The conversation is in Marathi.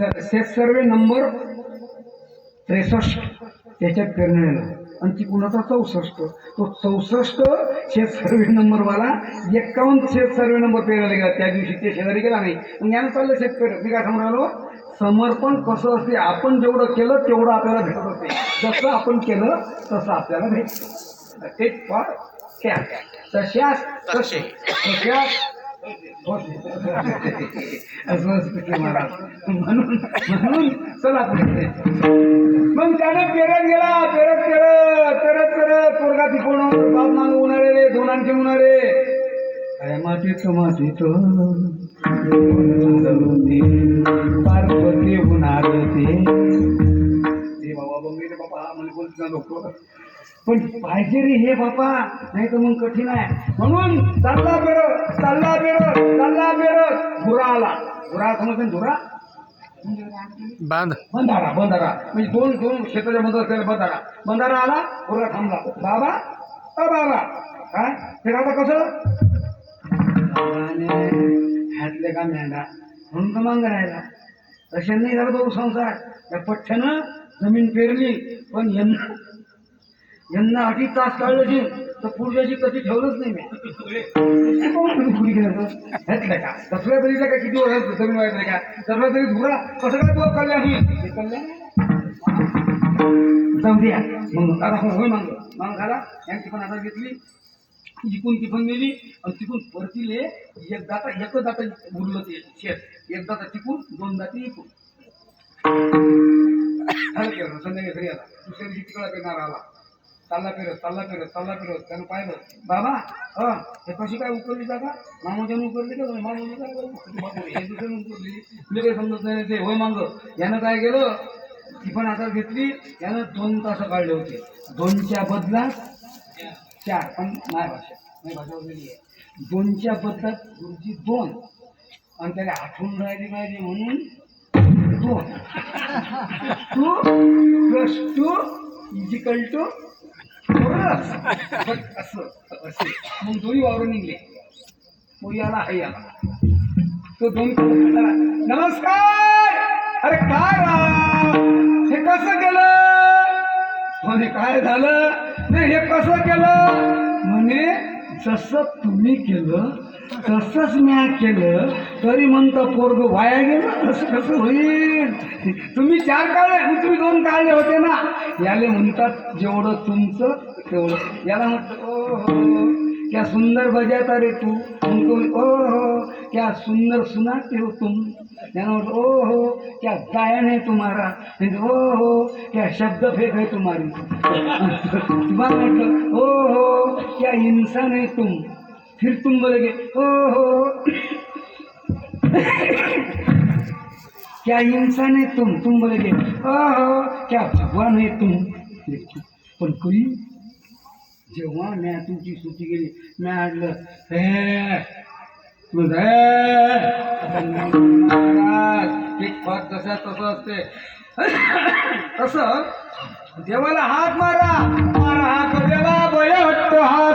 सर्वे नंबर त्रेसष्ट त्याच्यात पेरणी आलं आणि ती कुणाचा चौसष्ट? तो चौसष्ट शेत सर्वे नंबरवाला एक्कावन्न शेत सर्वे नंबर पेरायला गेला. त्या दिवशी ते शेजारी गेला नाही. मग यानं चाललं शेतकरी मी काय राहिलो? समर्पण कसं असते आपण जेवढं केलं तेवढं आपल्याला भेटत असते जसं आपण केलं तसं आपल्याला भेटतं. ते फॉर तशाच तसे तशाच महाराज म्हणून म्हणून चला पुढे. मग त्याने पेरत गेला पेरत करत पेरत करत पोरगा तिकोण बाप मान उन्हाळे रे दोन उन्हाळे. काय मातीत मातीत. पार्वती उन्हाळे ते लोक? पण पाहिजे रे हे बापा नाही तर मग कठीण आहे. म्हणून चालला बेरत चालला बेरत चालला बेरत धुरा आला. धुरा समजते धुरा? बांध. बंधारा बंधारा. म्हणजे दोन दोन क्षेत्राच्या मध्ये असलेला बंधारा. बंधारा आला पोरगा थांबला. बाबा अ बाबा. काय? ते आता कसं? हातले का मेंढा? म्हणून तर मांग राहिला. अशा नाही झालं भाऊ संसार. त्या पठ्ठ्यानं जमीन पेरली पण यांना यांना अडीच तास काढलं जी तर पूर्वजी कधी ठेवलंच नाही मी. पुढे गेलं का तसल्या तरी काय किती वर्ष जमीन व्हायचं का? दसऱ्या तरी धुरा कसं काय तो कळलं आम्ही? जाऊ द्या. मग आता हो होय मांग. मांग झाला यांची पण आता घेतली. जिकून तिकून नेली. आणि तिकून परतीले एक दाता एक दाता उरलं ते शेत. एक दाता तिकून दोन दाती इकून. झालं केलं संध्याकाळी घरी आला दुसऱ्या दिवशी तिकडा फिरणार आला. चालला फिरत चालला फिरत चालला फिरत. त्यानं पाहिलं बाबा हा हे कशी काय उकरली जागा? मामोच्यानं उकरली का मामोने काय हे दुसऱ्यानं उकरली. मी काही समजत नाही ते होय मांग यानं काय केलं? ती पण आता घेतली. यानं दोन तास काढले होते. दोनच्या बदलात चार. पण नाही भाषा नाही भाषा वगैरे आहे. दोनच्या बदलात गुरुजी दोन. आणि त्याला आठवून राहिली पाहिजे म्हणून दोन two plus two is equal to असं असे. मग दोन्ही वावरून निघले. मग याला हाय याला. तो दोन नमस्कार! अरे काय राव हे कसं केलं? म्हणे काय झालं? नाही हे कसं केलं? म्हणे जसं तुम्ही केलं तसंच म्या केलं तरी म्हणता पोरग वाया गेलं असं कसं होईल? तुम्ही चार काढले तुम्ही दोन काढले होते ना? याले म्हणतात जेवढं तुमचं तेवढं. याला म्हणतो क्या सुंदर बजाता रे तू? उनको ओ हो क्या सुंदर सुनाते हो तुम? म्हटलं ओ हो क्या गायन है तुम्हारा? ओ हो क्या शब्द फेक है तुम्हारी? ओ हो क्या इंसान है तुम? फिर तुम बोलेगे ओ हो क्या इंसान है तुम? तुम बोलेगे ओ हो क्या भगवान है तुम? पण कोणी जेव्हा मी तुमची सुट्टी गेली मी आणलं हे तुझं एक तसा तसं असते. तसं देवाला हात मारा मारा हात देवा बळ हट्ट हा